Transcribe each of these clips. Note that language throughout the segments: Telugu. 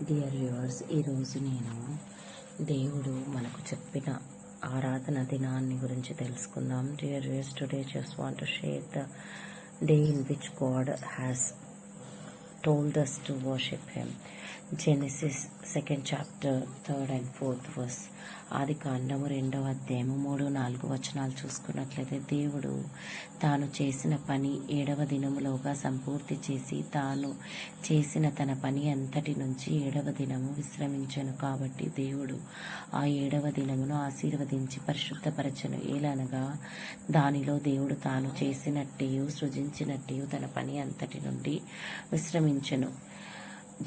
డియర్ వ్యూవర్స్ ఈరోజు నేను దేవుడు మనకు చెప్పిన ఆరాధన దినాన్ని గురించి తెలుసుకుందాం. Dear viewers today just want to share the day in which God has told us to worship him. Genesis second chapter third and fourth verse ఆది కాండము రెండవ అధ్యాయము మూడు నాలుగు వచనాలు చూసుకున్నట్లయితే దేవుడు తాను చేసిన పని ఏడవ దినములోగా సంపూర్తి చేసి తాను చేసిన తన పని అంతటి నుంచి ఏడవ దినము విశ్రమించను. కాబట్టి దేవుడు ఆ ఏడవ దినమును ఆశీర్వదించి పరిశుద్ధపరచను. ఏలనగా దానిలో దేవుడు తాను చేసినట్టు సృజించినట్టు తన పని అంతటి నుండి విశ్రమించను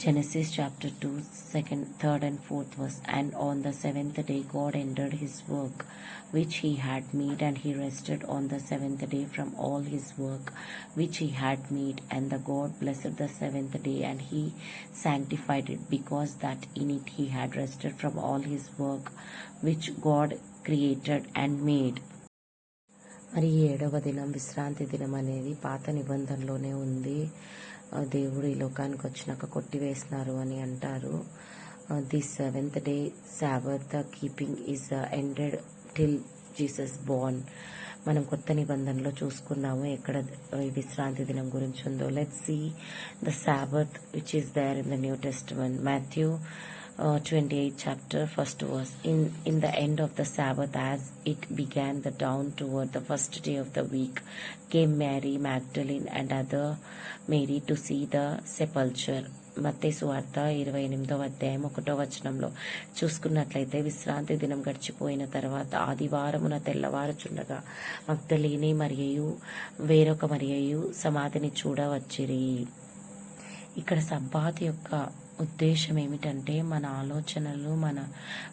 Genesis chapter 2, 2nd, 3rd, and fourth verse. And on the seventh day God ended his work which he had made, and he rested on the seventh day from all his work which he had made. And the God blessed the seventh day, and he sanctified it, because that in it he had rested from all his work which God created and made. మరి ఏడవ దినం విశ్రాంతి దినం అనేది పాత నిబంధనలోనే ఉంది దేవుడు ఈ లోకానికి వచ్చినాక కొట్టివేసినారు అని అంటారు. The seventh day Sabbath the keeping is ended till Jesus born మనం కొత్త నిబంధనలో చూసుకున్నాము ఎక్కడ విశ్రాంతి దినం గురించి ఉందో. Let see the Sabbath which is there in the new testament Matthew uh, 28 chapter first verse in in the end of the sabbath as it began the dawn toward the first day of the week came mary magdalene and other mary to see the sepulchre మత్తే సువార్త ఇరవై ఎనిమిదవ అధ్యాయం ఒకటో వచనంలో చూసుకున్నట్లయితే విశ్రాంతి దినం గడిచిపోయిన తర్వాత ఆదివారమున తెల్లవారుచుండగా మగ్ధలేని మరియు వేరొక మరియు సమాధిని చూడవచ్చిరి ఇక్కడ సబ్బాత్ యొక్క ఉద్దేశం ఏమిటంటే మన ఆలోచనలు మన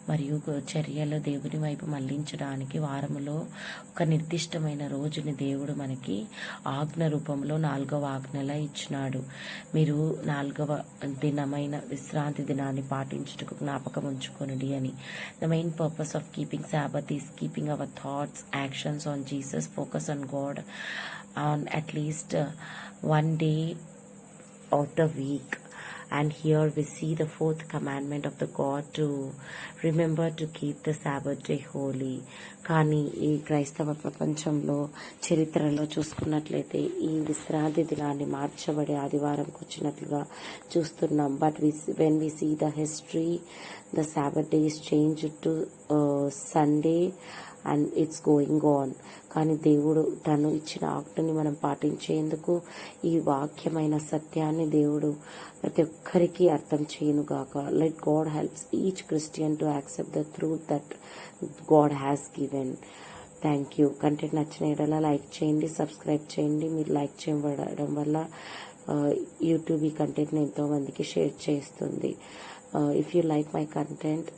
మరియు చర్యలు దేవుని వైపు మళ్ళించడానికి వారములో ఒక నిర్దిష్టమైన రోజుని దేవుడు మనకి ఆజ్ఞ రూపంలో నాలుగవ ఆజ్ఞలా ఇచ్చినాడు. మీరు నాలుగవ దినమైన విశ్రాంతి దినాన్ని పాటించుటకు జ్ఞాపకం ఉంచుకొనుడి అని. The main purpose of keeping Sabbath is keeping our thoughts actions on Jesus focus on God on at least one day of the week And here we see the fourth commandment of the God to remember to keep the Sabbath day holy. కానీ ఈ క్రైస్తవ ప్రపంచంలో చరిత్రలో చూసుకున్నట్లయితే ఈ విశ్రాంతి దినాన్ని మార్చబడే ఆదివారంకి వచ్చినట్లుగా చూస్తున్నాం but we when we see the history the Sabbath day is change to Sunday and it's going on కానీ దేవుడు తను ఇచ్చిన ఆక్టుని మనం పాటించేందుకు ఈ వాక్యమైన సత్యాన్ని దేవుడు ప్రతి ఒక్కరికి అర్థం చేయనుగాక let God helps each Christian to accept the truth that God has given thank you content నచ్చిన ఎడలా లైక్ చేయండి సబ్స్క్రైబ్ చేయండి. మీరు లైక్ చేయడం వల్ల యూట్యూబ్ ఈ కంటెంట్ని ఎంతోమందికి షేర్ చేస్తుంది. If you like my content